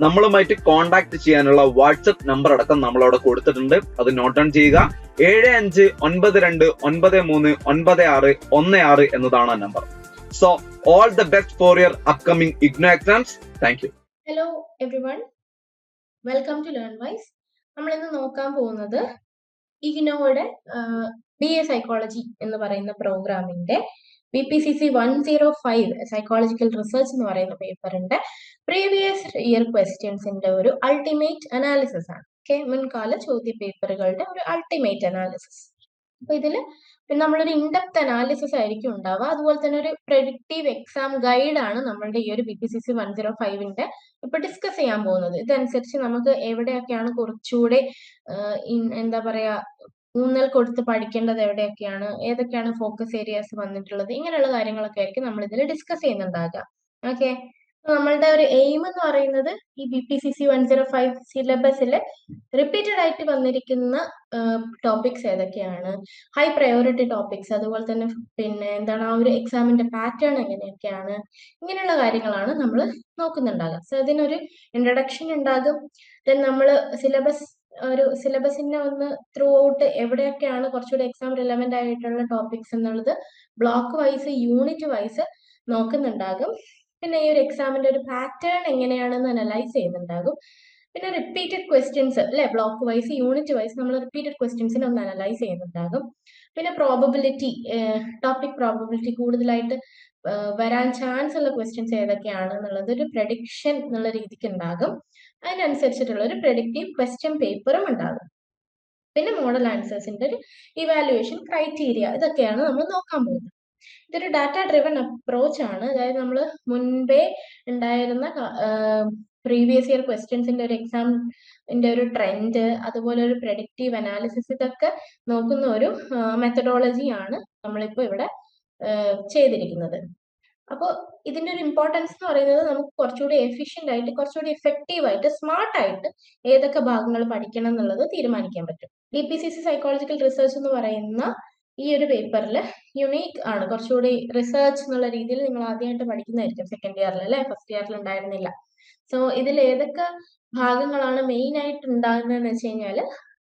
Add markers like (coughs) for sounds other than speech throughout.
നമ്മളുമായിട്ട് കോൺടാക്ട് ചെയ്യാനുള്ള WhatsApp number അടക്കം നമ്മൾ അവിടെ കൊടുത്തിട്ടുണ്ട്. അത് നോട്ട് ഡൗൺ ചെയ്യുക. ഏഴ് അഞ്ച് ഒൻപത് രണ്ട് ഒൻപത് മൂന്ന് ഒൻപത് ആറ് ഒന്ന് ആറ് എന്നതാണ് ആ number so all the best for your upcoming IGNOU exams thank you hello everyone welcome to Learnwise നമ്മൾ ഇന്ന് നോക്കാൻ പോകുന്നത് ഇഗ്നോയുടെ ബി എ സൈക്കോളജി എന്ന് പറയുന്ന പ്രോഗ്രാമിന്റെ B P C C one zero five psychological research എന്ന് പറയുന്ന പേപ്പറിന്റെ പ്രീവിയസ് ഇയർ ക്വസ്റ്റ്യൻസിന്റെ ഒരു അൾട്ടിമേറ്റ് അനാലിസിസ് ആണ്. ഓക്കെ മുൻകാല ചോദ്യ പേപ്പറുകളുടെ ഒരു അൾട്ടിമേറ്റ് അനാലിസിസ് അപ്പൊ ഇതിൽ നമ്മളൊരു ഇൻഡെപ്ത് അനാലിസിസ് ആയിരിക്കും ഉണ്ടാവുക. അതുപോലെ തന്നെ ഒരു പ്രഡിക്റ്റീവ് എക്സാം ഗൈഡ് ആണ് നമ്മളുടെ ഈ ഒരു B P C C one zero ഫൈവിന്റെ ഇപ്പൊ ഡിസ്കസ് ചെയ്യാൻ പോകുന്നത്. ഇതനുസരിച്ച് നമുക്ക് എവിടെയൊക്കെയാണ് കുറച്ചുകൂടെ എന്താ പറയാ ഊന്നൽ കൊടുത്ത് പഠിക്കേണ്ടത് എവിടെയൊക്കെയാണ് ഏതൊക്കെയാണ് ഫോക്കസ് ഏരിയാസ് വന്നിട്ടുള്ളത് ഇങ്ങനെയുള്ള കാര്യങ്ങളൊക്കെ ആയിരിക്കും നമ്മൾ ഇതിൽ ഡിസ്കസ് ചെയ്യുന്നുണ്ടാകുക ഓക്കെ നമ്മളുടെ ഒരു എയിം എന്ന് പറയുന്നത് ഈ B P C C one zero five സിലബസിൽ റിപ്പീറ്റഡ് ആയിട്ട് വന്നിരിക്കുന്ന ടോപ്പിക്സ് ഏതൊക്കെയാണ്? ഹൈ പ്രയോറിറ്റി ടോപ്പിക്സ് അതുപോലെ തന്നെ പിന്നെ എന്താണ് ആ ഒരു എക്സാമിന്റെ പാറ്റേൺ എങ്ങനെയൊക്കെയാണ്? ഇങ്ങനെയുള്ള കാര്യങ്ങളാണ് നമ്മൾ നോക്കുന്നുണ്ടാകുക സോ ഇതിനൊരു ഇൻട്രഡക്ഷൻ ഉണ്ടാകും. ദെൻ നമ്മൾ സിലബസ് ഒരു സിലബസിനെ ഒന്ന് ത്രൂ ഔട്ട് എവിടെയൊക്കെയാണ് കുറച്ചുകൂടി എക്സാം റിലവന്റ് ആയിട്ടുള്ള ടോപ്പിക്സ് എന്നുള്ളത് ബ്ലോക്ക് വൈസ് യൂണിറ്റ് വൈസ് നോക്കുന്നുണ്ടാകും. പിന്നെ ഈ ഒരു എക്സാമിന്റെ ഒരു പാറ്റേൺ എങ്ങനെയാണെന്ന് അനലൈസ് ചെയ്യുന്നുണ്ടാകും. പിന്നെ റിപ്പീറ്റഡ് ക്വസ്റ്റ്യൻസ് അല്ലെ? ബ്ലോക്ക് വൈസ് യൂണിറ്റ് വൈസ് നമ്മൾ റിപ്പീറ്റഡ് ക്വസ്റ്റ്യൻസിനെ ഒന്ന് അനലൈസ് ചെയ്യുന്നുണ്ടാകും. പിന്നെ പ്രോബബിലിറ്റി ടോപ്പിക് പ്രോബബിലിറ്റി കൂടുതലായിട്ട് വരാൻ ചാൻസ് ഉള്ള ക്വസ്റ്റ്യൻസ് ഏതൊക്കെയാണ് എന്നുള്ളത് ഒരു പ്രഡിക്ഷൻ എന്നുള്ള രീതിക്ക് ഉണ്ടാകും. അതിനനുസരിച്ചിട്ടുള്ള ഒരു പ്രഡിക്റ്റീവ് ക്വസ്റ്റ്യൻ പേപ്പറും ഉണ്ടാകും. പിന്നെ മോഡൽ ആൻസേഴ്സിന്റെ ഒരു ഇവാലുവേഷൻ ക്രൈറ്റീരിയ ഇതൊക്കെയാണ് നമ്മൾ നോക്കാൻ പോകുന്നത്. ഇതൊരു ഡാറ്റ ഡ്രിവൺ അപ്രോച്ച് ആണ്. അതായത് നമ്മൾ മുൻപേ ഉണ്ടായിരുന്ന പ്രീവിയസ് ഇയർ ക്വസ്റ്റ്യൻസിന്റെ ഒരു എക്സാമിന്റെ ഒരു ട്രെൻഡ് അതുപോലെ ഒരു പ്രഡിക്റ്റീവ് അനാലിസിസ് ഇതൊക്കെ നോക്കുന്ന ഒരു മെത്തഡോളജി ആണ് നമ്മളിപ്പോ ഇവിടെ ചെയ്തിരിക്കുന്നത്. അപ്പോൾ ഇതിന്റെ ഒരു ഇമ്പോർട്ടൻസ് എന്ന് പറയുന്നത് നമുക്ക് കുറച്ചുകൂടി എഫിഷ്യന്റ് ആയിട്ട് കുറച്ചുകൂടി എഫക്റ്റീവ് ആയിട്ട് സ്മാർട്ട് ആയിട്ട് ഏതൊക്കെ ഭാഗങ്ങൾ പഠിക്കണം എന്നുള്ളത് തീരുമാനിക്കാൻ പറ്റും. D P C C psychological research എന്ന് പറയുന്ന ഈ ഒരു പേപ്പറിൽ യുണീക്ക് ആണ്. കുറച്ചുകൂടി റിസർച്ച് എന്നുള്ള രീതിയിൽ നിങ്ങൾ ആദ്യമായിട്ട് പഠിക്കുന്നതായിരിക്കും സെക്കൻഡ് ഇയറിൽ അല്ലെ? ഫസ്റ്റ് ഇയറിൽ ഉണ്ടായിരുന്നില്ല. സോ ഇതിൽ ഏതൊക്കെ ഭാഗങ്ങളാണ് മെയിൻ ആയിട്ട് ഉണ്ടാകുന്നതെന്ന് വെച്ച് കഴിഞ്ഞാൽ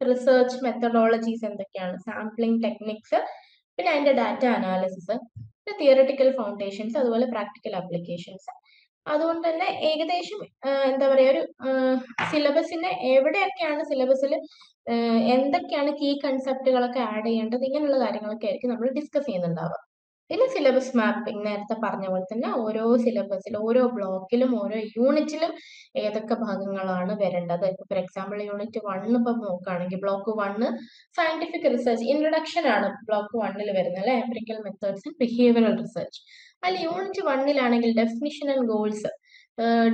റിസർച്ച് മെത്തഡോളജീസ് എന്തൊക്കെയാണ്? സാമ്പിളിംഗ് ടെക്നിക്സ് പിന്നെ അതിന്റെ ഡാറ്റ അനാലിസിസ് പിന്നെ തിയറട്ടിക്കൽ ഫൗണ്ടേഷൻസ് അതുപോലെ പ്രാക്ടിക്കൽ ആപ്ലിക്കേഷൻസ് അതുകൊണ്ട് തന്നെ ഏകദേശം എന്താ പറയാ ഒരു സിലബസിനെ എവിടെയൊക്കെയാണ് സിലബസിൽ എന്തൊക്കെയാണ് കീ കൺസെപ്റ്റുകളൊക്കെ ആഡ് ചെയ്യേണ്ടത് ഇങ്ങനെയുള്ള കാര്യങ്ങളൊക്കെ ആയിരിക്കും നമ്മൾ ഡിസ്കസ് ചെയ്യുന്നുണ്ടാവുക. പിന്നെ സിലബസ് മാപ്പിംഗ് നേരത്തെ പറഞ്ഞ പോലെ തന്നെ ഓരോ സിലബസിലും ഓരോ ബ്ലോക്കിലും ഓരോ യൂണിറ്റിലും ഏതൊക്കെ ഭാഗങ്ങളാണ് വരേണ്ടത്? ഇപ്പൊ ഫോർ എക്സാമ്പിൾ യൂണിറ്റ് വണ്ണ് ഇപ്പൊ നോക്കുകയാണെങ്കിൽ block one scientific research introduction ആണ് ബ്ലോക്ക് വണ്ണിൽ വരുന്നത് അല്ലെ? Empirical methods and behavioural research അതിൽ യൂണിറ്റ് വണ്ണിലാണെങ്കിൽ ഡെഫിനിഷൻ ആൻഡ് ഗോൾസ്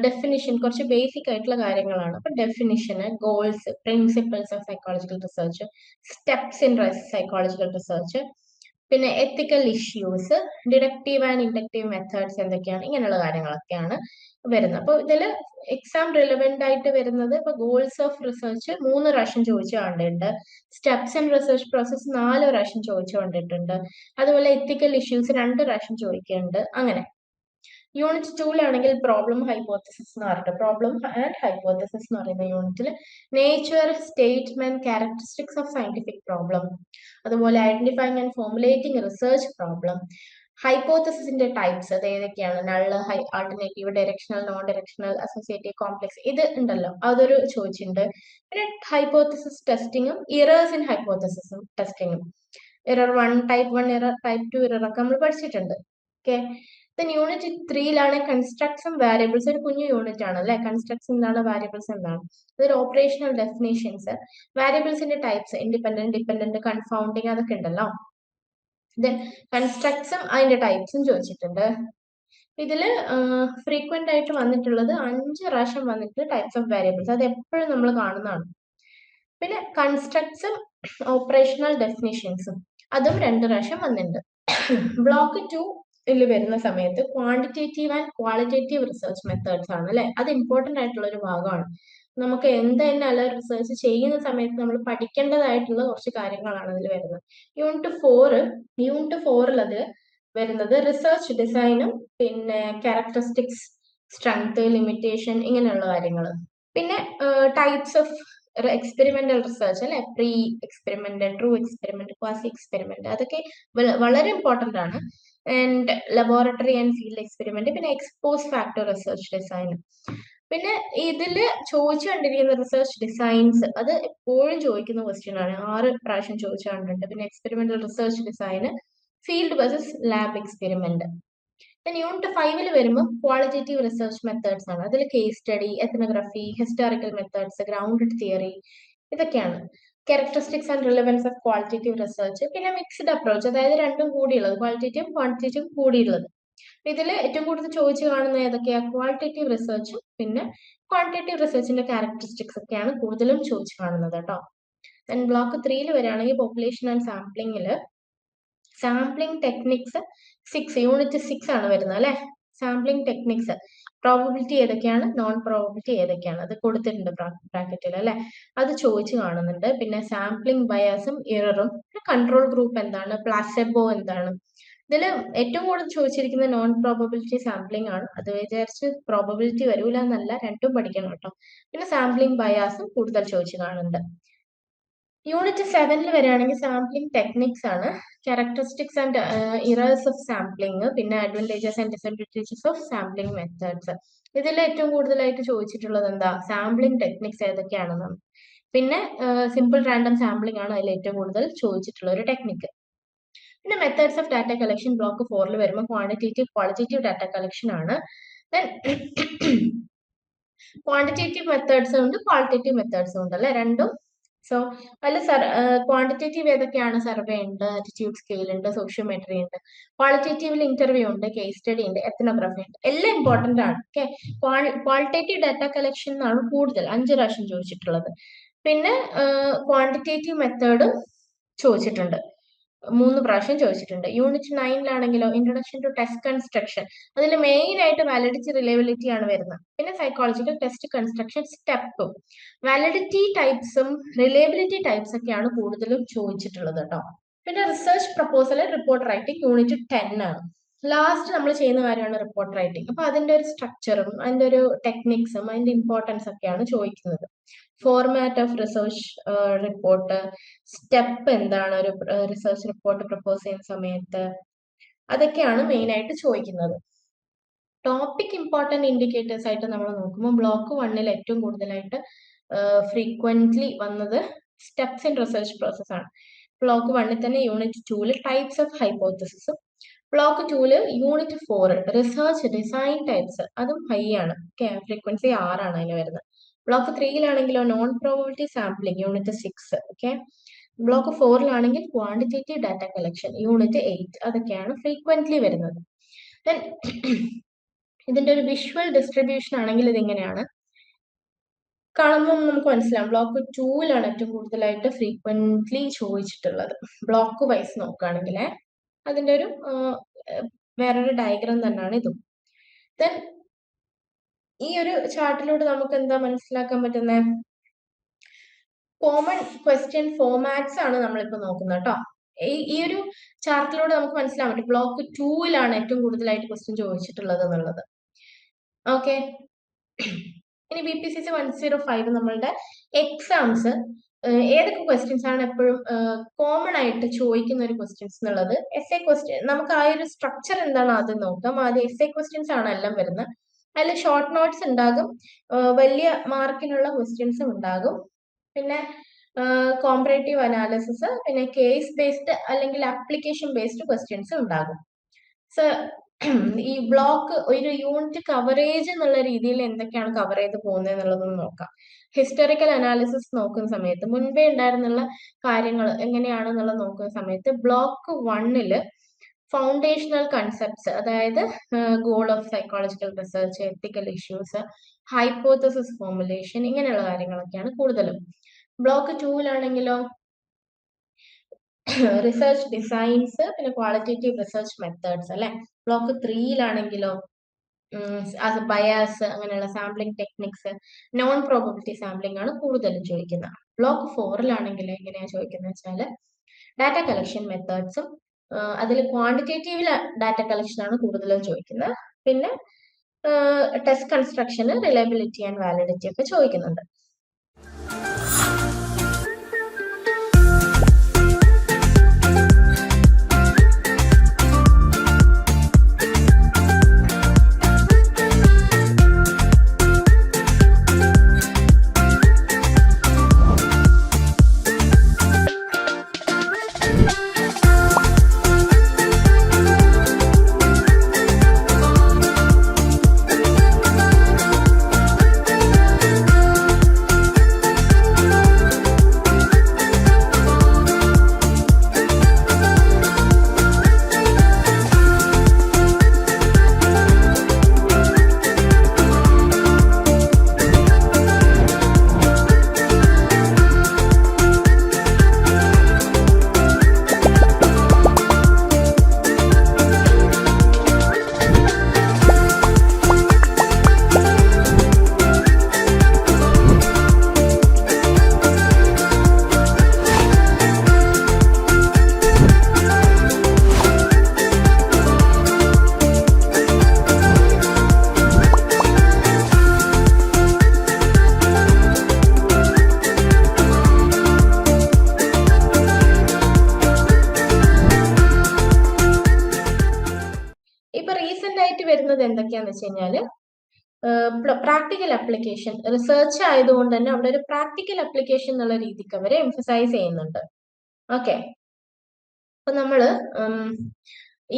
ഡെഫിനിഷൻ കുറച്ച് ബേസിക് ആയിട്ടുള്ള കാര്യങ്ങളാണ്. അപ്പൊ definition goals principles of psychological research steps in psychological research പിന്നെ ethical issues deductive and inductive methods എന്തൊക്കെയാണ് ഇങ്ങനെയുള്ള കാര്യങ്ങളൊക്കെയാണ് വരുന്നത്. അപ്പോൾ ഇതിൽ എക്സാം റിലവെന്റ് ആയിട്ട് വരുന്നത് ഇപ്പൊ ഗോൾസ് ഓഫ് റിസർച്ച് മൂന്ന് പ്രാവശ്യം ചോദിച്ചു കണ്ടിട്ടുണ്ട്. സ്റ്റെപ്സ് ആൻഡ് റിസർച്ച് പ്രോസസ് നാല് പ്രാവശ്യം ചോദിച്ചു കണ്ടിട്ടുണ്ട്. അതുപോലെ എത്തിക്കൽ ഇഷ്യൂസ് രണ്ട് പ്രാവശ്യം ചോദിക്കുന്നുണ്ട്. അങ്ങനെ. യൂണിറ്റ് ടൂലാണെങ്കിൽ പ്രോബ്ലം ഹൈപ്പോത്തസിസ് എന്ന് പറഞ്ഞിട്ട് പ്രോബ്ലം ആൻഡ് ഹൈപ്പോത്തസിസ് എന്ന് പറയുന്ന യൂണിറ്റിൽ nature statement characteristics of scientific problem അതുപോലെ identifying and formulating research problem ഹൈപ്പോത്തസിന്റെ types അത് ഏതൊക്കെയാണ്? Null high alternative directional non directional associative complex ഇത് ഉണ്ടല്ലോ. അതൊരു ചോദിച്ചിട്ടുണ്ട്. പിന്നെ ഹൈപ്പോത്തസിസ് ടെസ്റ്റിങ്ങും ഇറേഴ്സ് ഇൻ ഹൈപ്പോത്തസിസും ടെസ്റ്റിങ്ങും error one type one error type two error ഒക്കെ നമ്മൾ പഠിച്ചിട്ടുണ്ട്. ഓക്കെ ദെൻ യൂണിറ്റ് ത്രീയിലാണ് കൺസ്ട്രക്ട്സും വാരിയബിൾസ് ഒരു കുഞ്ഞു യൂണിറ്റ് ആണ് അല്ലെ? കൺസ്ട്രക്ട്സ് എന്താണ് വാരിയബിൾസ് എന്താണ്? അതൊരു ഓപ്പറേഷണൽ ഡെഫിനേഷൻസ് വാരിയബിൾസിന്റെ ടൈപ്സ് ഇൻഡിപെൻഡന്റ് ഡിപെൻഡന്റ് കൺഫൗണ്ടിങ് അതൊക്കെ ഉണ്ടല്ലോ. ദെൻ കൺസ്ട്രക്ട്സും അതിന്റെ ടൈപ്സും ചോദിച്ചിട്ടുണ്ട്. ഇതിൽ ഫ്രീക്വന്റ് ആയിട്ട് വന്നിട്ടുള്ളത് അഞ്ച് പ്രാവശ്യം വന്നിട്ട് ടൈപ്സ് ഓഫ് വാരിയബിൾസ് അത് എപ്പോഴും നമ്മൾ കാണുന്നതാണ്. പിന്നെ കൺസ്ട്രക്ട്സും ഓപ്പറേഷണൽ ഡെഫിനേഷൻസും അതും രണ്ട് പ്രാവശ്യം വന്നിട്ടുണ്ട്. ബ്ലോക്ക് ടു വരുന്ന സമയത്ത് quantitative and qualitative research methods ആണ് അല്ലെ? അത് ഇമ്പോർട്ടന്റ് ആയിട്ടുള്ള ഒരു ഭാഗമാണ്. നമുക്ക് എന്ത് തന്നെ അല്ല റിസർച്ച് ചെയ്യുന്ന സമയത്ത് നമ്മൾ പഠിക്കേണ്ടതായിട്ടുള്ള കുറച്ച് കാര്യങ്ങളാണ് അതിൽ വരുന്നത്. യൂണിറ്റ് ഫോറ് യൂണിറ്റ് ഫോറിൽ അത് വരുന്നത് റിസർച്ച് ഡിസൈനും പിന്നെ ക്യാരക്ടറിസ്റ്റിക്സ് സ്ട്രെങ്ത് ലിമിറ്റേഷൻ ഇങ്ങനെയുള്ള കാര്യങ്ങൾ പിന്നെ ടൈപ്സ് ഓഫ് എക്സ്പെരിമെന്റൽ റിസർച്ച് അല്ലെ pre experiment true experiment quasi experiment അതൊക്കെ വളരെ ഇമ്പോർട്ടന്റ് ആണ്. And laboratory and field experiment പിന്നെ ex post factor research design പിന്നെ ഇതിൽ ചോദിച്ചു കണ്ടിരിക്കുന്ന റിസർച്ച് ഡിസൈൻസ് അത് എപ്പോഴും ചോദിക്കുന്ന ക്വസ്റ്റ്യൻ ആണ്. ആറ് പ്രാവശ്യം ചോദിച്ചു കണ്ടിട്ടുണ്ട്. പിന്നെ എക്സ്പെരിമെന്റൽ റിസർച്ച് ഡിസൈന് ഫീൽഡ് വേഴ്സസ് ലാബ് എക്സ്പെരിമെന്റ് പിന്നെ യൂണിറ്റ് ഫൈവിൽ വരുമ്പോൾ ക്വാളിറ്റേറ്റീവ് റിസർച്ച് മെത്തേഡ്സ് ആണ്. അതിൽ case study ethnography historical methods grounded theory ഇതൊക്കെയാണ്. Characteristics and relevance of qualitative research പിന്നെ മിക്സ്ഡ് അപ്രോച്ച് അതായത് രണ്ടും കൂടിയുള്ളത് ക്വാളിറ്റേറ്റീവ് ക്വാണ്ടിറ്റേറ്റീവ് കൂടിയുള്ളത്. ഇതിൽ ഏറ്റവും കൂടുതൽ ചോദിച്ചു കാണുന്ന ഏതൊക്കെയാ? ക്വാളിറ്റേറ്റീവ് റിസർച്ചും പിന്നെ ക്വാണ്ടിറ്റേറ്റീവ് റിസർച്ചിന്റെ ക്യാരക്ടറിസ്റ്റിക്സ് ഒക്കെയാണ് കൂടുതലും ചോദിച്ചു കാണുന്നത് കേട്ടോ. ദെൻ ബ്ലോക്ക് ത്രീയിൽ വരികയാണെങ്കിൽ population and സാമ്പിളിങ്ങിൽ sampling techniques six unit six ആണ് വരുന്നത് അല്ലെ? സാമ്പിളിംഗ് ടെക്നിക്സ് പ്രോബബിലിറ്റി ഏതൊക്കെയാണ്? നോൺ പ്രോബബിലിറ്റി ഏതൊക്കെയാണ്? അത് കൊടുത്തിട്ടുണ്ട് ബ്രാക്കറ്റിൽ അല്ലെ? അത് ചോദിച്ചു കാണുന്നുണ്ട്. പിന്നെ സാമ്പിളിംഗ് ബയാസും ഇററും കൺട്രോൾ ഗ്രൂപ്പ് എന്താണ്? പ്ലാസെബോ എന്താണ്? ഇതിൽ ഏറ്റവും കൂടുതൽ ചോദിച്ചിരിക്കുന്ന നോൺ പ്രോബബിലിറ്റി സാമ്പിളിംഗ് ആണ്. അത് വിചാരിച്ച് പ്രോബബിലിറ്റി വരൂല എന്നല്ല രണ്ടും പഠിക്കണം കേട്ടോ. പിന്നെ സാമ്പിളിംഗ് ബയാസും കൂടുതൽ ചോദിച്ചു കാണുന്നുണ്ട്. യൂണിറ്റ് സെവനിൽ വരികയാണെങ്കിൽ സാമ്പിളിംഗ് ടെക്നിക്സ് ആണ്. Characteristics and errors of sampling പിന്നെ advantages and disadvantages of sampling methods ഇതിൽ ഏറ്റവും കൂടുതലായിട്ട് ചോദിച്ചിട്ടുള്ളത് എന്താ? സാമ്പിളിംഗ് ടെക്നിക്സ് ഏതൊക്കെയാണെന്ന് പിന്നെ സിമ്പിൾ റാൻഡം സാമ്പിളിംഗ് ആണ് അതിൽ ഏറ്റവും കൂടുതൽ ചോദിച്ചിട്ടുള്ള ഒരു ടെക്നിക്ക് പിന്നെ methods of data collection block ഫോറിൽ വരുമ്പോൾ ക്വാണ്ടിറ്റേറ്റീവ് ക്വാളിറ്റേറ്റീവ് ഡാറ്റ കളക്ഷൻ ആണ്. ദെൻ ക്വാണ്ടിറ്റേറ്റീവ് മെത്തേഡ്സും ഉണ്ട് ക്വാളിറ്റേറ്റീവ് മെത്തേഡ്സും ഉണ്ട് അല്ലെ? രണ്ടും സോ അതിൽ ക്വാണ്ടിറ്റേറ്റീവ് ഏതൊക്കെയാണ് സർവേ ഉണ്ട്? ആറ്റിറ്റ്യൂഡ് സ്കെയിൽ ഉണ്ട് സോഷ്യോമെട്രി ഉണ്ട് ക്വാളിറ്റേറ്റീവിൽ ഇന്റർവ്യൂ ഉണ്ട് കേസ് സ്റ്റഡി ഉണ്ട് എത്തനോഗ്രഫി ഉണ്ട്. എല്ലാം ഇമ്പോർട്ടന്റ് ആണ്. ഓക്കെ ക്വാളിറ്റേറ്റീവ് ഡാറ്റ കളക്ഷൻ എന്നാണ് കൂടുതൽ അഞ്ച് പ്രാവശ്യം ചോദിച്ചിട്ടുള്ളത്. പിന്നെ ക്വാണ്ടിറ്റേറ്റീവ് മെത്തേഡും ചോദിച്ചിട്ടുണ്ട്. മൂന്ന് പ്രാവശ്യം ചോദിച്ചിട്ടുണ്ട്. യൂണിറ്റ് നയനിലാണെങ്കിലോ ഇൻട്രൊഡക്ഷൻ ടു ടെസ്റ്റ് കൺസ്ട്രക്ഷൻ അതിൽ മെയിൻ ആയിട്ട് വാലിഡിറ്റി റിലയബിലിറ്റി ആണ് വരുന്നത്. പിന്നെ സൈക്കോളജിക്കൽ ടെസ്റ്റ് കൺസ്ട്രക്ഷൻ സ്റ്റെപ്പും വാലിഡിറ്റി ടൈപ്സും റിലയബിലിറ്റി ടൈപ്സ് ഒക്കെയാണ് കൂടുതലും ചോദിച്ചിട്ടുള്ളത് കേട്ടോ. പിന്നെ research proposal report writing unit ten ആണ്. ലാസ്റ്റ് നമ്മൾ ചെയ്യുന്ന കാര്യമാണ് റിപ്പോർട്ട് റൈറ്റിംഗ് അപ്പൊ അതിന്റെ ഒരു സ്ട്രക്ചറും അതിന്റെ ഒരു ടെക്നിക്സും അതിന്റെ ഇമ്പോർട്ടൻസ് ഒക്കെയാണ് ചോദിക്കുന്നത്. Format of research report step എന്താണ് ഒരു റിസർച്ച് റിപ്പോർട്ട് പ്രപ്പോസ് ചെയ്യുന്ന സമയത്ത് അതൊക്കെയാണ് മെയിൻ ആയിട്ട് ചോദിക്കുന്നത്. ടോപ്പിക് ഇമ്പോർട്ടന്റ് ഇൻഡിക്കേറ്റേഴ്സ് ആയിട്ട് നമ്മൾ നോക്കുമ്പോൾ ബ്ലോക്ക് വണ്ണിൽ ഏറ്റവും കൂടുതലായിട്ട് ഫ്രീക്വന്റ്ലി വന്നത് സ്റ്റെപ്സ് ഇൻ റിസർച്ച് പ്രോസസ് ആണ്. ബ്ലോക്ക് വണ്ണിൽ തന്നെ യൂണിറ്റ് ടൂവിൽ ടൈപ്സ് ഓഫ് ഹൈപ്പോത്തസിസും block tool unit four research design types അതും ഹൈ ആണ്. ഓക്കെ ഫ്രീക്വൻസി ആറാണ് അതിന് വരുന്നത്. Block ത്രീയിലാണെങ്കിലോ non probability sampling unit six okay block ഫോറിലാണെങ്കിൽ quantitative data collection unit eight അതൊക്കെയാണ് ഫ്രീക്വന്റ്ലി വരുന്നത്. ദെൻ (clears throat) ഇതിന്റെ ഒരു വിഷ്വൽ ഡിസ്ട്രിബ്യൂഷൻ ആണെങ്കിൽ ഇതിങ്ങനെയാണ്? കാണുമ്പോൾ നമുക്ക് മനസ്സിലാവും. ബ്ലോക്ക് ടൂവിലാണ് ഏറ്റവും കൂടുതലായിട്ട് ഫ്രീക്വന്റ്ലി ചോദിച്ചിട്ടുള്ളത്. ബ്ലോക്ക് വൈസ് നോക്കുകയാണെങ്കിൽ അതിന്റെ ഒരു വേറൊരു ഡയഗ്രാം തന്നെയാണ് ഇതും. ദെൻ ഈ ഒരു ചാർട്ടിലൂടെ നമുക്ക് എന്താ മനസ്സിലാക്കാൻ പറ്റുന്നത് കോമൺ ക്വസ്റ്റ്യൻ ഫോമാറ്റ്സ് ആണ് നമ്മളിപ്പോ നോക്കുന്നത് കേട്ടോ ഈ ഒരു ചാർട്ടിലൂടെ നമുക്ക് മനസ്സിലാൻ പറ്റും. ബ്ലോക്ക് ടൂവിലാണ് ഏറ്റവും കൂടുതലായിട്ട് ക്വസ്റ്റ്യൻ ചോദിച്ചിട്ടുള്ളത് എന്നുള്ളത്. ഓക്കെ ഇനി B P C C one zero five നമ്മളുടെ എക്സാംസ് ഏതൊക്കെ ക്വസ്റ്റ്യൻസ് ആണ് എപ്പോഴും കോമൺ ആയിട്ട് ചോദിക്കുന്ന ഒരു ക്വസ്റ്റ്യൻസ് എന്നുള്ളത് എസ് എ ക്വസ്റ്റ്യൻ നമുക്ക് ആ ഒരു സ്ട്രക്ചർ എന്താണ് ആദ്യം നോക്കാം. ആദ്യം എസ് എ ക്വസ്റ്റ്യൻസ് ആണ് എല്ലാം വരുന്നത്. അതിൽ ഷോർട്ട് നോട്ട്സ് ഉണ്ടാകും വലിയ മാർക്കിനുള്ള ക്വസ്റ്റ്യൻസും ഉണ്ടാകും. പിന്നെ കോമ്പറേറ്റീവ് അനാലിസിസ് പിന്നെ കേസ് ബേസ്ഡ് അല്ലെങ്കിൽ ആപ്ലിക്കേഷൻ ബേസ്ഡ് ക്വസ്റ്റ്യൻസ് ഉണ്ടാകും. സോ ഈ ബ്ലോക്ക് ഒരു യൂണിറ്റ് കവറേജ് എന്നുള്ള രീതിയിൽ എന്തൊക്കെയാണ് കവർ ചെയ്ത് പോകുന്നത് എന്നുള്ളതൊന്ന് നോക്കാം. ഹിസ്റ്റോറിക്കൽ അനാലിസിസ് നോക്കുന്ന സമയത്ത് മുൻപേ ഉണ്ടായിരുന്നുള്ള കാര്യങ്ങൾ എങ്ങനെയാണ് എങ്ങനെയാണെന്നുള്ളത് നോക്കുന്ന സമയത്ത് ബ്ലോക്ക് വണ്ണിൽ ഫൗണ്ടേഷണൽ കൺസെപ്റ്റ്സ് അതായത് goal of psychological research ethical issues hypothesis formulation ഇങ്ങനെയുള്ള കാര്യങ്ങളൊക്കെയാണ് കൂടുതലും. ബ്ലോക്ക് ടൂവിലാണെങ്കിലോ (coughs) റിസർച്ച് ഡിസൈൻസ് പിന്നെ ക്വാളിറ്റേറ്റീവ് റിസർച്ച് മെത്തേഡ്സ് അല്ലെ? ബ്ലോക്ക് ത്രീയിലാണെങ്കിലോ ബയാസ് അങ്ങനെയുള്ള sampling techniques non probability sampling ആണ് കൂടുതലും ചോദിക്കുന്നത്. ബ്ലോക്ക് ഫോറിലാണെങ്കിൽ എങ്ങനെയാ ചോദിക്കുന്നത് വെച്ചാൽ ഡാറ്റ കളക്ഷൻ മെത്തേഡ്സും അതിൽ ക്വാണ്ടിറ്റേറ്റീവ് ഡാറ്റ കളക്ഷൻ ആണ് കൂടുതലും ചോദിക്കുന്നത്. പിന്നെ ടെസ്റ്റ് കൺസ്ട്രക്ഷന് റിലയബിലിറ്റി ആൻഡ് വാലിഡിറ്റി ഒക്കെ ചോദിക്കുന്നുണ്ട്. അപ്ലിക്കേഷൻ റിസർച്ച് ആയതുകൊണ്ട് തന്നെ അവിടെ ഒരു പ്രാക്ടിക്കൽ അപ്ലിക്കേഷൻ എന്നുള്ള രീതിക്ക് അവർ എംഫസൈസ് ചെയ്യുന്നുണ്ട്. ഓക്കെ അപ്പൊ നമ്മൾ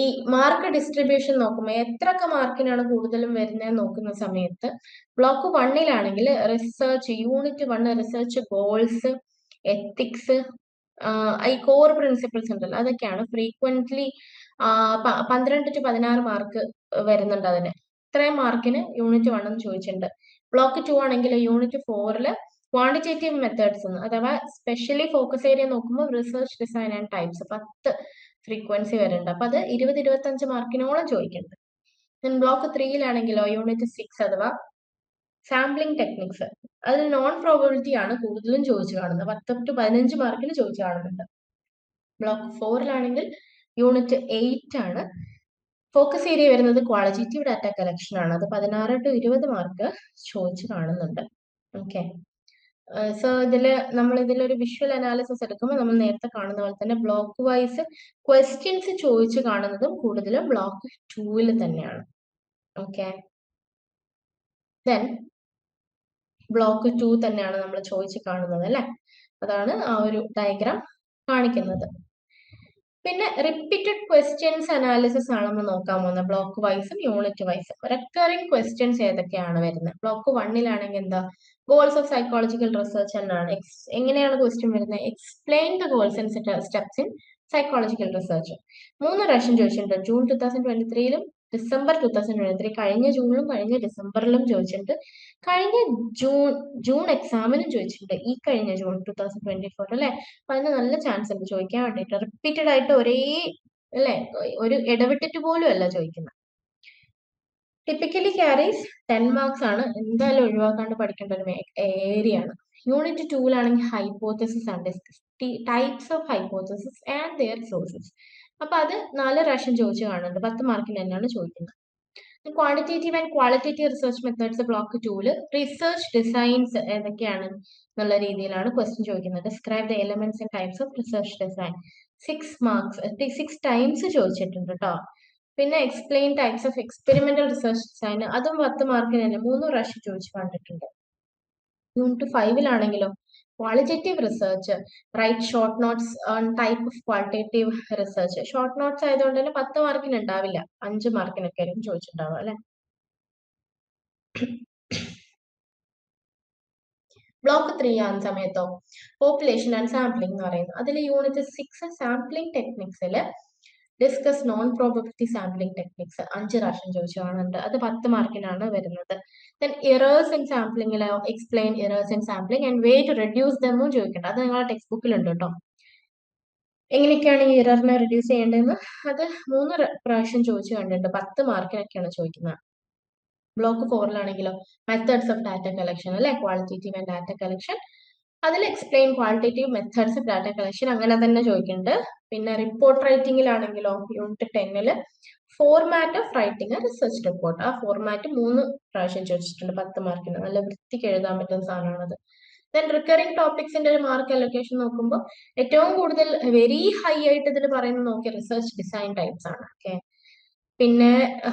ഈ മാർക്ക് ഡിസ്ട്രിബ്യൂഷൻ നോക്കുമ്പോൾ എത്രയൊക്കെ മാർക്കിനാണ് കൂടുതലും വരുന്നത് നോക്കുന്ന സമയത്ത് block വണ്ണിലാണെങ്കിൽ research unit one research goals ethics ഈ കോർ പ്രിൻസിപ്പിൾസ് ഉണ്ടല്ലോ അതൊക്കെയാണ് ഫ്രീക്വന്റ്ലി പന്ത്രണ്ട് ടു പതിനാറ് മാർക്ക് വരുന്നുണ്ട് അതിന്. ഇത്രയും മാർക്കിന് യൂണിറ്റ് എന്ന് ചോദിച്ചിട്ടുണ്ട്. ബ്ലോക്ക് ടു ആണെങ്കിൽ യൂണിറ്റ് ഫോറിൽ ക്വാണ്ടിറ്റേറ്റീവ് മെത്തേഡ്സ് അഥവാ സ്പെഷ്യലി ഫോക്കസ് ഏരിയ നോക്കുമ്പോൾ റിസർച്ച് ഡിസൈൻ ആൻഡ് ടൈപ്സ് പത്ത് ഫ്രീക്വൻസി വരുന്നുണ്ട് അപ്പൊ അത് ഇരുപത് ഇരുപത്തഞ്ച് മാർക്കിനോളം ചോദിക്കുന്നുണ്ട് ബ്ലോക്ക് ത്രീയിലാണെങ്കിലോ യൂണിറ്റ് സിക്സ് അഥവാ സാമ്പിളിംഗ് ടെക്നിക്സ് അതിൽ നോൺ പ്രോബിലിറ്റി ആണ് കൂടുതലും ചോദിച്ചു കാണുന്നത്. പത്ത് ടു പതിനഞ്ച് മാർക്കിന് ചോദിച്ചു കാണുന്നുണ്ട്. ബ്ലോക്ക് ഫോറിലാണെങ്കിൽ യൂണിറ്റ് എയ്റ്റ് ആണ്. ഫോക്കസ് ഏരിയ വരുന്നത് ക്വാളിറ്റേറ്റീവ് ഡാറ്റ കളക്ഷൻ ആണ്. അത് പതിനാറ് ടു ഇരുപത് മാർക്ക് ചോദിച്ചു കാണുന്നുണ്ട്. ഓക്കെ സോ ഇതിൽ നമ്മൾ ഇതിലൊരു വിഷ്വൽ അനാലിസിസ് എടുക്കുമ്പോൾ നമ്മൾ നേരത്തെ കാണുന്ന പോലെ തന്നെ ബ്ലോക്ക് വൈസ് ക്വസ്റ്റ്യൻസ് ചോദിച്ചു കാണുന്നതും കൂടുതലും ബ്ലോക്ക് ടൂവിൽ തന്നെയാണ്. ഓക്കെ ദെൻ ബ്ലോക്ക് ടു തന്നെയാണ് നമ്മൾ ചോദിച്ചു കാണുന്നത് അല്ലെ? അതാണ് ആ ഒരു ഡയഗ്രാം കാണിക്കുന്നത്. പിന്നെ റിപ്പീറ്റഡ് ക്വസ്റ്റ്യൻസ് അനാലിസിസ് ആണ് നമ്മൾ നോക്കാൻ പോകുന്നത്. ബ്ലോക്ക് വൈസും യൂണിറ്റ് വൈസും റെക്കറിംഗ് ക്വസ്റ്റ്യൻസ് ഏതൊക്കെയാണ് വരുന്നത്? ബ്ലോക്ക് വണ്ണിലാണെങ്കിൽ എന്താ? ഗോൾസ് ഓഫ് സൈക്കോളജിക്കൽ റിസർച്ച് എന്നാണ് എക്സ് എങ്ങനെയാണ് ക്വസ്റ്റ്യൻ വരുന്നത്? Explain the goals and steps in psychological research മൂന്ന് പ്രാവശ്യം ചോദിച്ചിട്ടുണ്ട്. June two thousand twenty ത്രീയിലും December two thousand twenty three കഴിഞ്ഞ ജൂണിലും കഴിഞ്ഞ ഡിസംബറിലും ചോദിച്ചിട്ടുണ്ട്. കഴിഞ്ഞ ജൂൺ ജൂൺ എക്സാമിനും ചോദിച്ചിട്ടുണ്ട്. ഈ കഴിഞ്ഞ June two thousand twenty four അല്ലെ? അപ്പൊ അതിന് നല്ല ചാൻസ് ഉണ്ട് ചോദിക്കാൻ വേണ്ടിയിട്ട്. റിപ്പീറ്റഡ് ആയിട്ട് ഒരേ അല്ലെ? ഒരു ഇടവിട്ടിട്ട് പോലും അല്ല ചോദിക്കുന്നത്. ടിപ്പിക്കലി ക്യാരീസ് ടെൻ മാർക്സ് ആണ്. എന്തായാലും ഒഴിവാക്കാണ്ട് പഠിക്കേണ്ട ഒരു ഏരിയ ആണ്. യൂണിറ്റ് ടൂലാണെങ്കിൽ ഹൈപ്പോത്തസിസ് ആണ്. Discuss types of hypothesis and their sources അപ്പൊ അത് നാല് പ്രാവശ്യം ചോദിച്ചു കാണുന്നുണ്ട്. പത്ത് മാർക്കിന് തന്നെയാണ് ചോദിക്കുന്നത്. Quantitative and qualitative research methods block tool research designs ഏതൊക്കെയാണ് എന്നുള്ള രീതിയിലാണ് ക്വസ്റ്റ്യൻ ചോദിക്കുന്നത്. Describe the elements and types of research design six marks six times ചോദിച്ചിട്ടുണ്ട് കേട്ടോ പിന്നെ explain types of experimental research design അതും പത്ത് മാർക്കിന് തന്നെ മൂന്ന് പ്രാവശ്യം ചോദിച്ചു കണ്ടിട്ടുണ്ട്. Unit ഫൈവിലാണെങ്കിലോ qualitative research write short notes on type of qualitative research short notes ആയതുകൊണ്ട് തന്നെ പത്ത് മാർക്കിന് ഉണ്ടാവില്ല അഞ്ച് മാർക്കിനൊക്കെ ആയിരിക്കും ചോദിച്ചിട്ടുണ്ടാവുക അല്ലെ? ബ്ലോക്ക് ത്രീ ആകുന്ന സമയത്തോ പോപ്പുലേഷൻ ആൻഡ് സാമ്പിളിംഗ് എന്ന് പറയുന്നത്. അതിൽ unit six sampling ടെക്നിക്സിൽ discuss non probability sampling techniques അഞ്ച് പ്രാവശ്യം ചോദിച്ചു കാണുന്നുണ്ട് അത് പത്ത് മാർക്കിനാണ് വരുന്നത്. Then errors in സാമ്പിളിംഗിലോ explain errors in sampling and way to reduce ദമ്മും ചോദിക്കേണ്ട. അത് നിങ്ങളുടെ ടെക്സ്റ്റ് ബുക്കിൽ ബുക്കിലുണ്ട് കേട്ടോ എങ്ങനെയൊക്കെയാണ് ഈ എററിനെ റെഡ്യൂസ് ചെയ്യേണ്ടതെന്ന്? അത് മൂന്ന് പ്രാവശ്യം ചോദിച്ചു കണ്ടിട്ടുണ്ട്. പത്ത് മാർക്കിനൊക്കെയാണ് ചോദിക്കുന്നത്. ബ്ലോക്ക് ഫോറിലാണെങ്കിലോ മെത്തേഡ്സ് ഓഫ് ഡാറ്റ കളക്ഷൻ അല്ലെ? ക്വാളിറ്റേറ്റീവ് ആൻഡ് ഡാറ്റ കളക്ഷൻ അതിൽ explain qualitative methods data collection അങ്ങനെ തന്നെ ചോദിക്കുന്നുണ്ട്. പിന്നെ റിപ്പോർട്ട് റൈറ്റിംഗിലാണെങ്കിലോ unit ടെന്നിൽ format of writing research report ആ ഫോർമാറ്റ് മൂന്ന് പ്രാവശ്യം ചോദിച്ചിട്ടുണ്ട് പത്ത് മാർക്കിന് നല്ല വൃത്തിക്ക് എഴുതാൻ പറ്റുന്ന സാധനമാണത്. ദെൻ റിക്കറിംഗ് ടോപ്പിക്സിന്റെ ഒരു മാർക്ക് അലൊക്കേഷൻ നോക്കുമ്പോൾ ഏറ്റവും കൂടുതൽ വെരി ഹൈ ആയിട്ട് ഇതിൽ പറയുന്നത് നോക്കിയ റിസർച്ച് ഡിസൈൻ ടൈപ്സ് ആണ്. ഓക്കെ പിന്നെ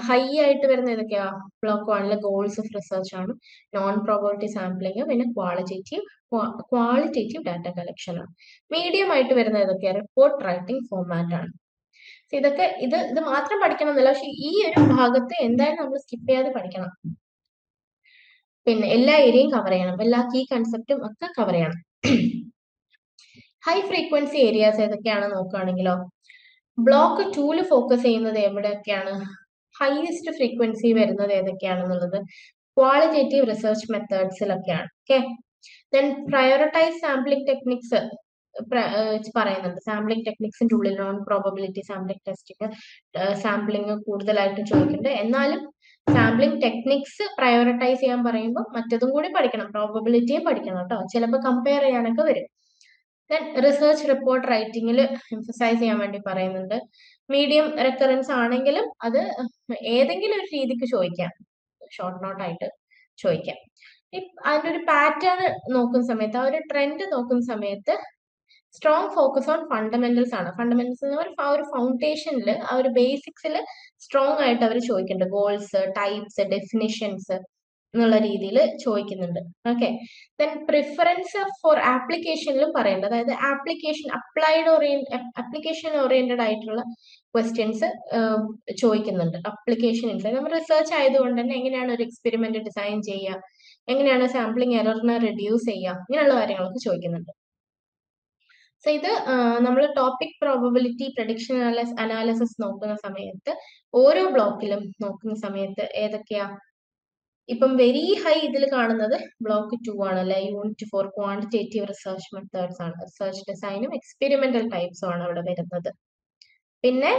ഹൈ ആയിട്ട് വരുന്ന ഏതൊക്കെയാ? ബ്ലോക്ക് വണ്ണിലെ ഗോൾസ് ഓഫ് റിസർച്ച് ആണ്. നോൺ പ്രോബിലിറ്റി സാമ്പിളിംഗ് പിന്നെ ക്വാളിറ്റേറ്റീവ് ക്വാളിറ്റേറ്റീവ് ഡാറ്റ കളക്ഷൻ ആണ് മീഡിയം ആയിട്ട് വരുന്ന ഏതൊക്കെയാ? റിപ്പോർട്ട് റൈറ്റിംഗ് ഫോർമാറ്റ് ആണ്. ഇതൊക്കെ ഇത് ഇത് മാത്രം പഠിക്കണം എന്നല്ല പക്ഷെ ഈ ഒരു ഭാഗത്ത് എന്തായാലും നമ്മൾ സ്കിപ്പ് ചെയ്യാതെ പഠിക്കണം. പിന്നെ എല്ലാ ഏരിയയും കവർ ചെയ്യണം. എല്ലാ കീ കൺസെപ്റ്റും ഒക്കെ കവർ ചെയ്യണം. ഹൈ ഫ്രീക്വൻസി ഏരിയാസ് ഏതൊക്കെയാണ് നോക്കുകയാണെങ്കിലോ ബ്ലോക്ക് ടൂൽ ഫോക്കസ് ചെയ്യുന്നത് എവിടെയൊക്കെയാണ്? ഹയസ്റ്റ് ഫ്രീക്വൻസി വരുന്നത് ഏതൊക്കെയാണെന്നുള്ളത്. Qualitative research മെത്തേഡ്സിലൊക്കെയാണ് okay then prioritize sampling techniques പറയുന്നുണ്ട്. സാമ്പിളിംഗ് ടെക്നിക്സിന്റെ ഉള്ളിൽ non probability sampling testing sampling കൂടുതലായിട്ട് ചോദിക്കുന്നുണ്ട്. എന്നാലും സാമ്പിളിംഗ് ടെക്നിക്സ് പ്രയോറിറ്റൈസ് ചെയ്യാൻ പറയുമ്പോൾ മറ്റതും കൂടി പഠിക്കണം. പ്രോബബിലിറ്റിയും പഠിക്കണം കേട്ടോ. ചിലപ്പോൾ കമ്പയർ ചെയ്യാനൊക്കെ വരും. റിസർച്ച് റിപ്പോർട്ട് റൈറ്റിംഗിൽ എംഫസൈസ് ചെയ്യാൻ വേണ്ടി പറയുന്നുണ്ട്. മീഡിയം റെക്കറൻസ് ആണെങ്കിലും അത് ഏതെങ്കിലും ഒരു രീതിക്ക് ചോദിക്കാം. ഷോർട്ട് നോട്ട് ആയിട്ട് ചോദിക്കാം അതിന്റെ ഒരു പാറ്റേൺ നോക്കുന്ന സമയത്ത് ആ ഒരു ട്രെൻഡ് നോക്കുന്ന സമയത്ത് സ്ട്രോങ് ഫോക്കസ് ഓൺ ഫണ്ടമെന്റൽസ് ആണ്. ഫണ്ടമെന്റൽസ് ആ ഒരു ഫൗണ്ടേഷനിൽ ആ ഒരു ബേസിക്സിൽ സ്ട്രോങ് ആയിട്ട് അവർ ചോദിക്കുന്നുണ്ട്. ഗോൾസ് ടൈപ്സ് ഡെഫിനിഷൻസ് എന്നുള്ള രീതിയിൽ ചോദിക്കുന്നുണ്ട്. ഓക്കെ ദെൻ പ്രിഫറൻസ് ഫോർ ആപ്ലിക്കേഷനിലും പറയേണ്ടത് അതായത് ആപ്ലിക്കേഷൻ അപ്ലൈഡ് ഓറിയൻ ആപ്ലിക്കേഷൻ ഓറിയന്റഡ് ആയിട്ടുള്ള ക്വസ്റ്റ്യൻസ് ചോദിക്കുന്നുണ്ട്. അപ്ലിക്കേഷൻ നമ്മൾ റിസർച്ച് ആയതുകൊണ്ട് തന്നെ എങ്ങനെയാണ് ഒരു എക്സ്പെരിമെന്റ് ഡിസൈൻ ചെയ്യുക? എങ്ങനെയാണ് സാമ്പിളിംഗ് എററിനെ റിഡ്യൂസ് ചെയ്യുക? ഇങ്ങനെയുള്ള കാര്യങ്ങളൊക്കെ ചോദിക്കുന്നുണ്ട്. സോ ഇത് നമ്മൾ ടോപ്പിക് പ്രോബബിലിറ്റി പ്രഡിക്ഷൻ അനാലിസിസ് നോക്കുന്ന സമയത്ത് ഓരോ ബ്ലോക്കിലും നോക്കുന്ന സമയത്ത് ഏതൊക്കെയാ ഇപ്പം വെരി ഹൈ ഇതിൽ കാണുന്നത് ബ്ലോക്ക് ടു ആണ് അല്ലെ? Unit four quantitative research methods ആണ്. റിസർച്ച് ഡിസൈനും എക്സ്പെരിമെന്റൽ ടൈപ്സും ആണ് അവിടെ വരുന്നത്. പിന്നെ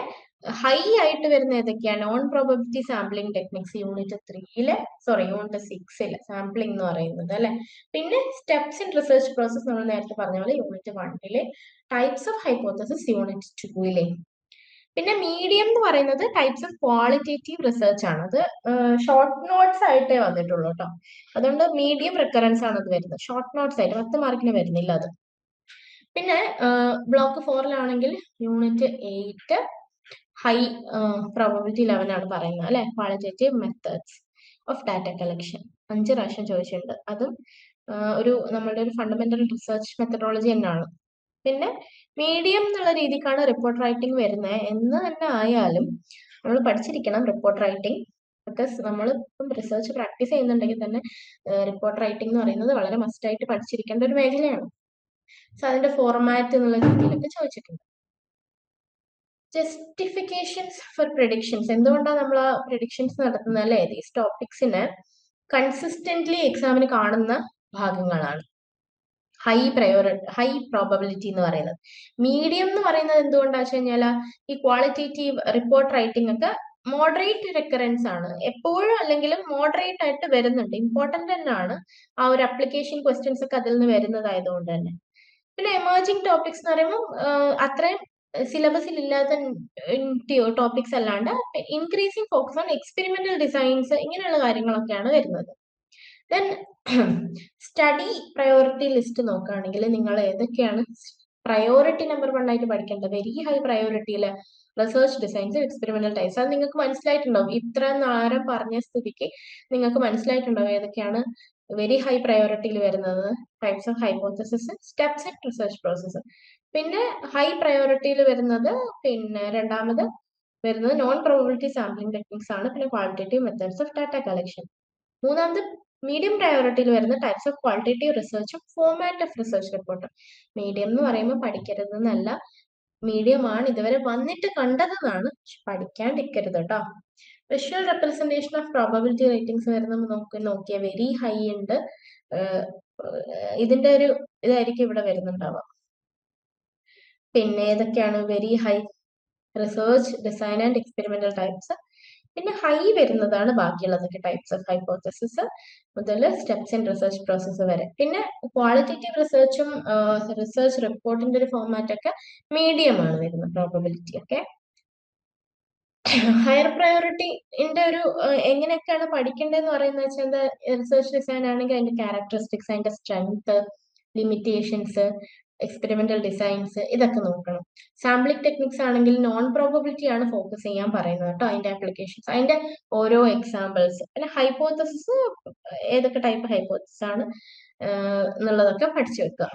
ഹൈ ആയിട്ട് വരുന്ന ഏതൊക്കെയാണ്? Non probability sampling techniques unit ത്രീയിൽ സോറി യൂണിറ്റ് സിക്സിൽ സാമ്പിളിംഗ് എന്ന് പറയുന്നത് അല്ലെ? പിന്നെ സ്റ്റെപ്സ് ഇൻ റിസർച്ച് പ്രോസസ് നമ്മൾ നേരത്തെ പറഞ്ഞ പോലെ യൂണിറ്റ് വണ്ണിൽ ടൈപ്സ് ഓഫ് ഹൈപ്പോത്തസിസ് യൂണിറ്റ് ടൂയിലെ പിന്നെ മീഡിയം എന്ന് പറയുന്നത് ടൈപ്സ് ഓഫ് ക്വാളിറ്റേറ്റീവ് റിസർച്ച് ആണ്. അത് ഷോർട്ട് നോട്ട്സ് ആയിട്ടേ വന്നിട്ടുള്ളൂ കേട്ടോ അതുകൊണ്ട് മീഡിയം റിക്കറൻസ് ആണ് അത് വരുന്നത്. ഷോർട്ട് നോട്ട്സ് ആയിട്ട് പത്ത് മാർക്കിന് വരുന്നില്ല അത്. പിന്നെ block ഫോറിലാണെങ്കിൽ unit eight high probability level ആണ് പറയുന്നത് അല്ലെ? Qualitative methods of data collection അഞ്ച് പ്രാവശ്യം ചോദിച്ചിട്ടുണ്ട്. അതും ഒരു നമ്മളുടെ ഒരു ഫണ്ടമെന്റൽ റിസർച്ച് മെത്തഡോളജി തന്നെയാണ്. പിന്നെ മീഡിയം എന്നുള്ള രീതിക്കാണ് റിപ്പോർട്ട് റൈറ്റിംഗ് വരുന്നത് എന്ന് തന്നെ ആയാലും നമ്മൾ പഠിച്ചിരിക്കണം റിപ്പോർട്ട് റൈറ്റിംഗ് ബിക്കോസ് നമ്മൾ ഇപ്പം റിസർച്ച് പ്രാക്ടീസ് ചെയ്യുന്നുണ്ടെങ്കിൽ തന്നെ റിപ്പോർട്ട് റൈറ്റിംഗ് എന്ന് പറയുന്നത് വളരെ മസ്റ്റായിട്ട് പഠിച്ചിരിക്കേണ്ട ഒരു മേഖലയാണ്. സോ അതിന്റെ ഫോർമാറ്റ് എന്നുള്ള രീതിയിലൊക്കെ ചോദിച്ചിട്ടുണ്ട്. ജസ്റ്റിഫിക്കേഷൻസ് ഫോർ പ്രഡിക്ഷൻസ് എന്തുകൊണ്ടാണ് നമ്മൾ ആ പ്രഡിക്ഷൻസ് നടത്തുന്നത്? അല്ലെ? ദീസ് ടോപ്പിക്സിന് കൺസിസ്റ്റന്റ്ലി എക്സാമിന് കാണുന്ന ഭാഗങ്ങളാണ്. ഹൈ പ്രയോറി ഹൈ പ്രോബബിലിറ്റി എന്ന് പറയുന്നത്. മീഡിയം എന്ന് പറയുന്നത് എന്തുകൊണ്ടാന്ന് വെച്ച് കഴിഞ്ഞാൽ ഈ ക്വാളിറ്റേറ്റീവ് റിപ്പോർട്ട് റൈറ്റിംഗ് ഒക്കെ മോഡറേറ്റ് റെക്കറൻസ് ആണ്. എപ്പോഴും അല്ലെങ്കിലും മോഡറേറ്റ് ആയിട്ട് വരുന്നുണ്ട്. ഇമ്പോർട്ടന്റ് തന്നെയാണ് ആ ഒരു അപ്ലിക്കേഷൻ ക്വസ്റ്റ്യൻസ് ഒക്കെ അതിൽ നിന്ന് വരുന്നതായതുകൊണ്ട് തന്നെ. പിന്നെ എമേർജിംഗ് ടോപ്പിക്സ് എന്ന് പറയുമ്പോൾ അത്രയും സിലബസിൽ ഇല്ലാത്ത ടോപ്പിക്സ് അല്ലാണ്ട് increasing focus on experimental designs ഇങ്ങനെയുള്ള കാര്യങ്ങളൊക്കെയാണ് വരുന്നത്. ദെൻ സ്റ്റഡി പ്രയോറിറ്റി ലിസ്റ്റ് നോക്കുകയാണെങ്കിൽ നിങ്ങൾ ഏതൊക്കെയാണ് പ്രയോറിറ്റി നമ്പർ വൺ ആയിട്ട് പഠിക്കേണ്ടത്? വെരി ഹൈ പ്രയോറിറ്റിയിൽ റിസർച്ച് ഡിസൈൻസ് എക്സ്പെരിമെന്റൽ ടൈപ്സ് അത് നിങ്ങൾക്ക് മനസ്സിലായിട്ടുണ്ടാവും. ഇത്ര നേരം പറഞ്ഞ സ്ഥിതിക്ക് നിങ്ങൾക്ക് മനസ്സിലായിട്ടുണ്ടാവും ഏതൊക്കെയാണ് വെരി ഹൈ പ്രയോറിറ്റിയിൽ വരുന്നത്. Types of hypothesis steps in research process പിന്നെ ഹൈ പ്രയോറിറ്റിയിൽ വരുന്നത് പിന്നെ രണ്ടാമത് വരുന്നത് നോൺ പ്രോബിലിറ്റി സാമ്പിളിംഗ് ടെക്നിക്സ് ആണ്. പിന്നെ qualitative methods of data collection മൂന്നാമത് മീഡിയം പ്രയോറിറ്റിയിൽ വരുന്ന ടൈപ്സ് ഓഫ് ക്വാളിറ്റേറ്റീവ് റിസർച്ചും ഫോർമാറ്റ് ഓഫ് റിസർച്ച് റിപ്പോർട്ടും മീഡിയം എന്ന് പറയുമ്പോൾ പഠിക്കരുത് എന്നല്ല മീഡിയം ആണ് ഇതുവരെ വന്നിട്ട് കണ്ടതെന്നാണ് പഠിക്കാണ്ടിരിക്കരുത് കേട്ടോ visual representation of probability ratings വരുന്ന നമുക്ക് നോക്കിയാൽ വെരി ഹൈ ഉണ്ട്. ഇതിന്റെ ഒരു ഇതായിരിക്കും ഇവിടെ വരുന്നുണ്ടാവുക. പിന്നെ ഏതൊക്കെയാണ് very high research design and experimental types പിന്നെ ഹൈ വരുന്നതാണ് ബാക്കിയുള്ളതൊക്കെ ടൈപ്സ് ഓഫ് ഹൈപ്പോത്തസിസ് മുതൽ സ്റ്റെപ്സ് ഇൻ റിസർച്ച് പ്രോസസ്സ് വരെ. പിന്നെ ക്വാളിറ്റേറ്റീവ് റിസർച്ചും റിസർച്ച് റിപ്പോർട്ടിന്റെ ഒരു ഫോർമാറ്റ് ഒക്കെ മീഡിയം ആണ് വരുന്നത് പ്രോബബിലിറ്റി ഒക്കെ. ഹയർ പ്രയോറിറ്റിന്റെ ഒരു എങ്ങനെയൊക്കെയാണ് പഠിക്കേണ്ടതെന്ന് പറയുന്നത് വെച്ചാൽ എന്താ റിസർച്ച് ഡിസൈൻ ആണെങ്കിൽ അതിന്റെ ക്യാരക്ടറിസ്റ്റിക്സ് അതിന്റെ സ്ട്രെങ്ത് ലിമിറ്റേഷൻസ് എക്സ്പെരിമെന്റൽ ഡിസൈൻസ് ഇതൊക്കെ നോക്കണം. സാമ്പിളിംഗ് ടെക്നിക്സ് ആണെങ്കിൽ നോൺ പ്രോബബിലിറ്റി ആണ് ഫോക്കസ് ചെയ്യാൻ പറയുന്നത് കേട്ടോ അതിന്റെ ആപ്ലിക്കേഷൻസ് അതിന്റെ ഓരോ എക്സാമ്പിൾസ് പിന്നെ ഹൈപ്പോത്തസിസ് ഏതൊക്കെ ടൈപ്പ് ഹൈപ്പോത്തസിസ് ആണ് എന്നുള്ളതൊക്കെ പഠിച്ചു വെക്കുക.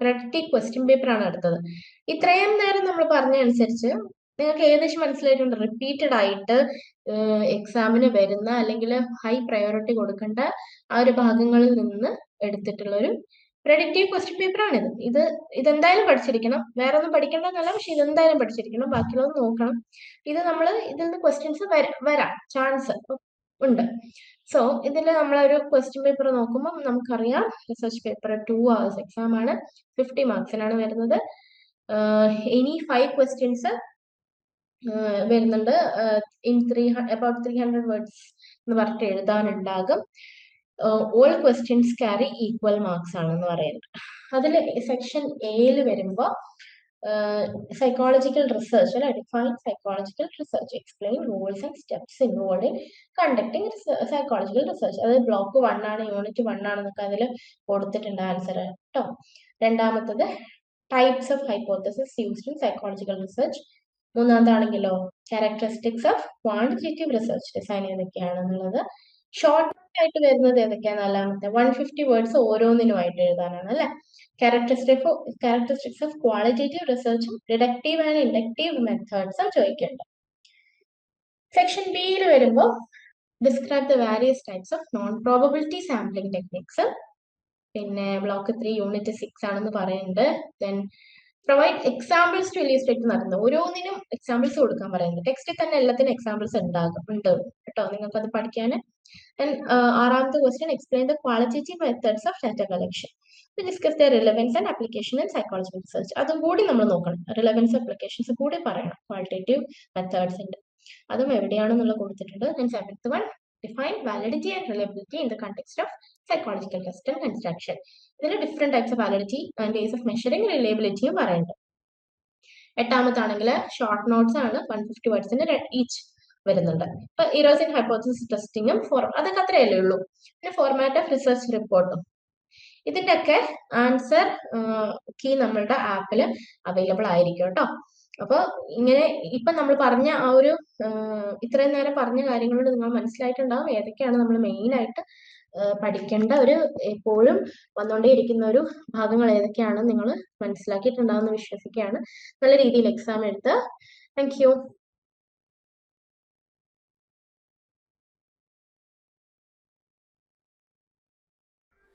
പ്രൊഡക്റ്റീവ് ക്വസ്റ്റ്യൻ പേപ്പർ ആണ് അടുത്തത്. ഇത്രയും നേരം നമ്മൾ പറഞ്ഞ അനുസരിച്ച് നിങ്ങൾക്ക് ഏകദേശം മനസ്സിലായിട്ടുണ്ട്. റിപ്പീറ്റഡ് ആയിട്ട് എക്സാമിന് വരുന്ന അല്ലെങ്കിൽ ഹൈ പ്രയോറിറ്റി കൊടുക്കേണ്ട ആ ഒരു ഭാഗങ്ങളിൽ നിന്ന് എടുത്തിട്ടുള്ള ഒരു പ്രൊഡക്റ്റീവ് ക്വസ്റ്റ്യൻ പേപ്പർ ആണിത് ഇത്. ഇതെന്തായാലും പഠിച്ചിരിക്കണം. വേറെ ഒന്നും പഠിക്കേണ്ടതല്ല പക്ഷെ ഇതെന്തായാലും പഠിച്ചിരിക്കണം. ബാക്കിയുള്ളത് നോക്കണം. ഇത് നമ്മൾ ഇതിൽ നിന്ന് ക്വസ്റ്റ്യൻസ് വരാം ചാൻസ് ഉണ്ട്. സോ ഇതിൽ നമ്മളൊരു ക്വസ്റ്റ്യൻ പേപ്പർ നോക്കുമ്പോൾ നമുക്കറിയാം research paper two hours exam ആണ്. ഫിഫ്റ്റി മാർക്സിനാണ് വരുന്നത്. എനി ഫൈവ് ക്വസ്റ്റ്യൻസ് വരുന്നുണ്ട്. In three about three hundred words എന്ന് പറഞ്ഞിട്ട് എഴുതാനുണ്ടാകും. All questions carry equal marks ആണെന്ന് പറയുന്നത്. അതിൽ സെക്ഷൻ എയിൽ വരുമ്പോൾ സൈക്കോളജിക്കൽ റിസർച്ച് അല്ലെ define psychological research explain rules and steps involved in conducting psychological research അതായത് ബ്ലോക്ക് വൺ ആണ് യൂണിറ്റ് വൺ ആണെന്നൊക്കെ അതിൽ കൊടുത്തിട്ടുണ്ട് ആൻസർ കേട്ടോ രണ്ടാമത്തത് types of hypothesis used in psychological research മൂന്നാമതാണെങ്കിലോ characteristics of quantitative research design ഏതൊക്കെയാണെന്നുള്ളത്. Short ആയിട്ട് വരുന്നത് ഏതൊക്കെയാണ്? നാലാമത്തെ. വൺ ഫിഫ്റ്റി വേർഡ്സ് ഓരോന്നിനുമായിട്ട് എഴുതാനാണ് അല്ലെ? ക്യാരക്ടറിസ്റ്റിക് ക്യാരക്ടറിസ്റ്റിക്സ് ഓഫ് ക്വാളിറ്റേറ്റീവ് റിസർച്ചും ഡിഡക്റ്റീവ് ആൻഡ് ഇൻഡക്റ്റീവ് മെത്തേഡ്സും ചോദിക്കുന്നുണ്ട്. സെക്ഷൻ ബിയിൽ വരുമ്പോൾ describe the various types of non probability sampling techniques പിന്നെ ബ്ലോക്ക് ത്രീ യൂണിറ്റ് സിക്സ് ആണെന്ന് പറയുന്നുണ്ട്. Then provide examples to illustrate നടന്നു. ഓരോന്നിനും എക്സാമ്പിൾസ് കൊടുക്കാൻ പറയുന്നത് ടെക്സ്റ്റിൽ തന്നെ എല്ലാത്തിനും എക്സാമ്പിൾസ് ഉണ്ടാകും. ഉണ്ട്. കേട്ടോ? നിങ്ങൾക്ക് അത് പഠിക്കാൻ ആറാമത്തെ question explain the qualitative methods of data collection discuss the relevance and application in psychological research അതും കൂടി നമ്മൾ നോക്കണം. റിലവൻസ് ആപ്ലിക്കേഷൻസ് കൂടി പറയണം. ക്വാളിറ്റേറ്റീവ് മെത്തേഡ്സ് ഉണ്ട് അതും എവിടെയാണെന്നുള്ള കൊടുത്തിട്ടുണ്ട്. Then seventh one define validity and reliability in the context of psychological test and construction ഇതിൽ different types of validity and ways of measuring റിലയബിലിറ്റിയും പറയുന്നുണ്ട് എട്ടാമത്താണെങ്കിൽ ഷോർട്ട് നോട്ട്സ് ആണ്. വൺ ഫിഫ്റ്റി വേർഡ്സിന്റെ ഈച്ച് വരുന്നുണ്ട്. ഇപ്പൊ ഇറോസിൻ ഹൈപ്പോസിസ് ടെസ്റ്റിങ്ങും ഫോർ അതൊക്കെ അത്രയല്ലേ ഉള്ളൂ. പിന്നെ ഫോർമാറ്റ് ഓഫ് റിസർച്ച് റിപ്പോർട്ടും ഇതിന്റെ ഒക്കെ ആൻസർ കീ നമ്മളുടെ ആപ്പിൽ അവൈലബിൾ ആയിരിക്കും കേട്ടോ. അപ്പോൾ ഇങ്ങനെ ഇപ്പൊ നമ്മൾ പറഞ്ഞ ആ ഒരു ഇത്രയും നേരം പറഞ്ഞ കാര്യങ്ങളോട് നിങ്ങൾ മനസ്സിലായിട്ടുണ്ടാവും ഏതൊക്കെയാണ് നമ്മൾ മെയിൻ ആയിട്ട് പഠിക്കേണ്ട ഒരു എപ്പോഴും വന്നുകൊണ്ടേയിരിക്കുന്ന ഒരു ഭാഗങ്ങൾ ഏതൊക്കെയാണ് നിങ്ങൾ മനസ്സിലാക്കിയിട്ടുണ്ടാവുമെന്ന് വിശ്വസിക്കുകയാണ്. നല്ല രീതിയിൽ എക്സാം എടുത്ത്. Thank you